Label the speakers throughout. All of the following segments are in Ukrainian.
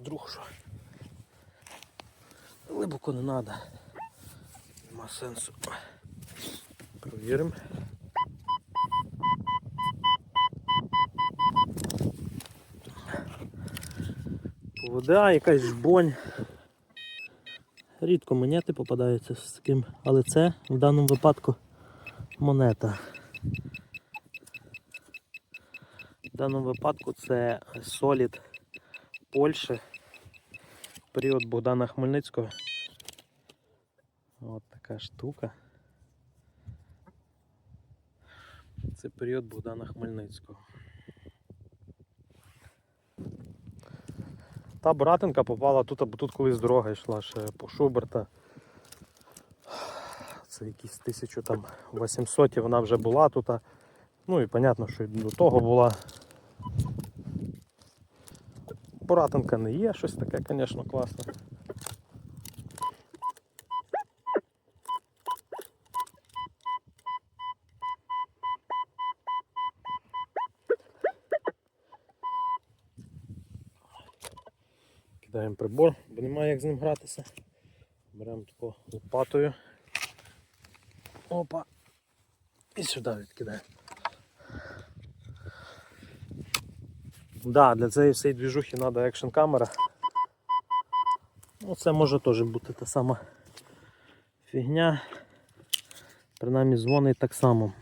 Speaker 1: вдруг що. Глибоко не треба. Нема сенсу. Провіримо. Вода, якась жбонь. Рідко монети попадаються з таким, але це в даному випадку монета. В даному випадку це солід Польщі. Період Богдана Хмельницького. От така штука. Це період Богдана Хмельницького. Та братинка попала тут, бо тут колись дорога йшла ще по Шуберта. Це якісь 1800 вона вже була тут. Ну і понятно, що і до того була. Буратинка не є, щось таке, звісно, класне. Кидаємо прибор, бо немає як з ним гратися. Беремо таку лопатою. Опа. І сюди відкидаємо. Да, для цієї всієї двіжухи треба екшн камера. Ну, це може теж бути та сама фігня. Принаймні дзвонить так само.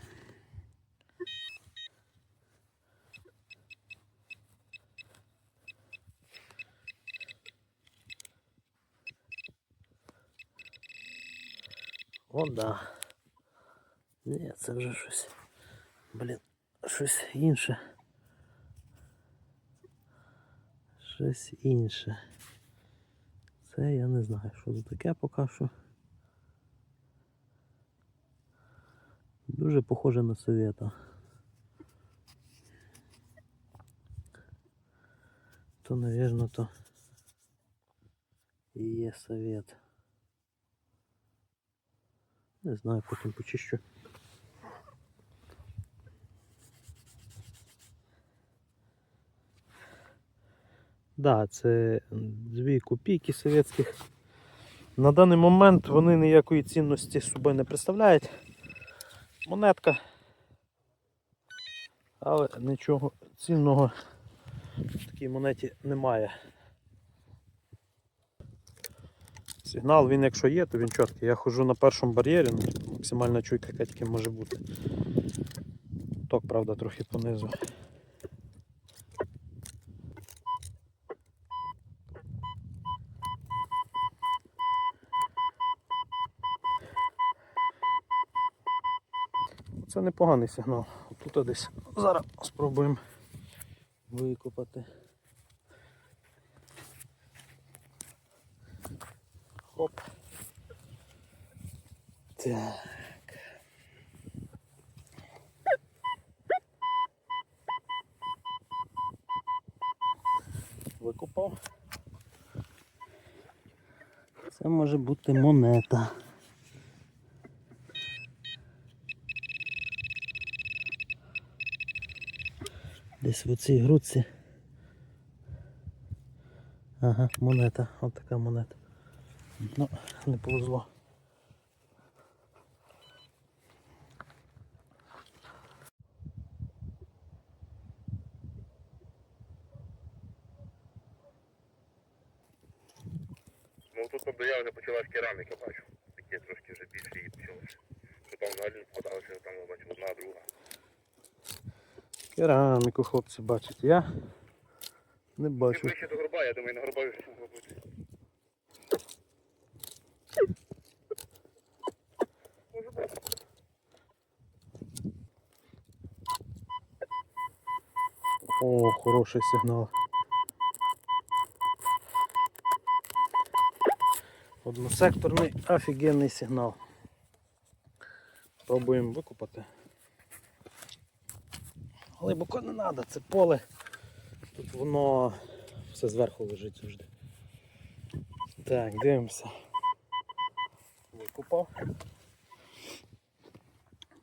Speaker 1: О, да. Ні, це вже щось. Блін, щось інше. Щось інше. Це я не знаю, що це таке поки що. Дуже похоже на совєта. То, навірно, то є совет. Не знаю, потім почищу. Да, це дві копійки совєтських. На даний момент вони ніякої цінності з собою не представляють. Монетка. Але нічого цінного в такій монеті немає. Сигнал він якщо є, то він чіткий. Я ходжу на першому бар'єрі, ну, максимальна чуйка яка тільки може бути. Ток, правда, трохи понизу. Це непоганий сигнал. Тут десь зараз спробуємо викопати. Хоп. Так. Викопав. Це може бути монета. Десь в цій грудці. Ага, монета, от така монета. Ну, не повезло.
Speaker 2: Ну тут подояв вже почалась кераміка, бачу. Такі трошки вже більше її почалося. Що там взагалі не вкладалося, там я бачу одна, друга.
Speaker 1: Кераміку хлопці бачать. Я не бачу.
Speaker 2: ближче до горба, я думаю, на горба вже бути.
Speaker 1: О, хороший сигнал. Односекторний офігенний сигнал. Пробуємо викопати. Глибоко не треба, це поле. Тут воно все зверху лежить завжди. Так, дивимося. Викопав.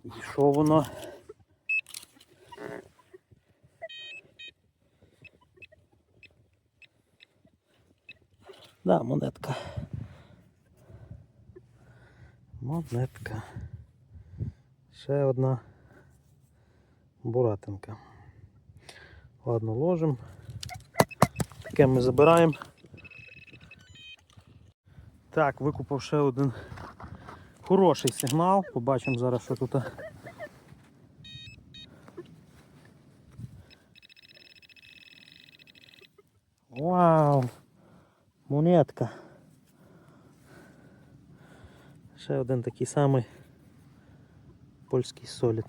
Speaker 1: І що воно? Да, монетка. Монетка. Ще одна буратинка. Ладно, ложимо. Таке ми забираємо. Так, викупав ще один хороший сигнал. Побачимо зараз, що тут. Вау! Монетка. Ще один такий самий польський солід.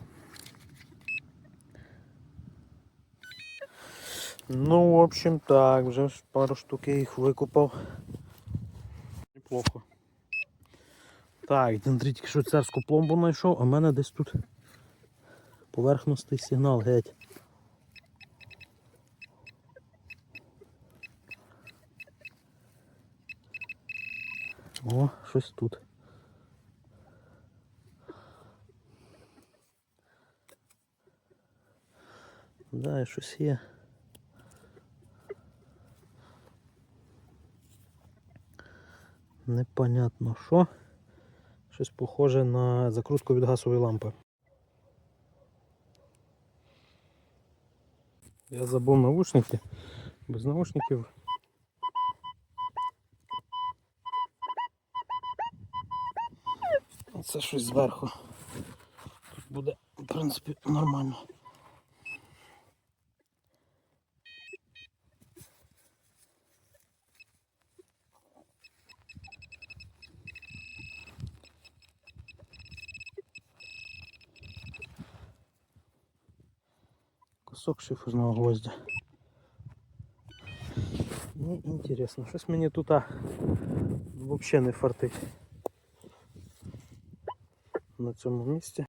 Speaker 1: Ну, в общем, так, вже пару штук я їх викупав. Неплохо. Так, тільки царську пломбу знайшов, а в мене десь тут поверхностний сигнал геть. О, щось тут. Да, щось є. Непонятно що. Щось похоже на закрутку від газової лампи. Я забув наушники. Без наушників. Це щось зверху. Тут буде, в принципі, нормально. Кусок шиферного гвоздя. Ну, інтересно, щось мені тут взагалі не фартить на цьому місці.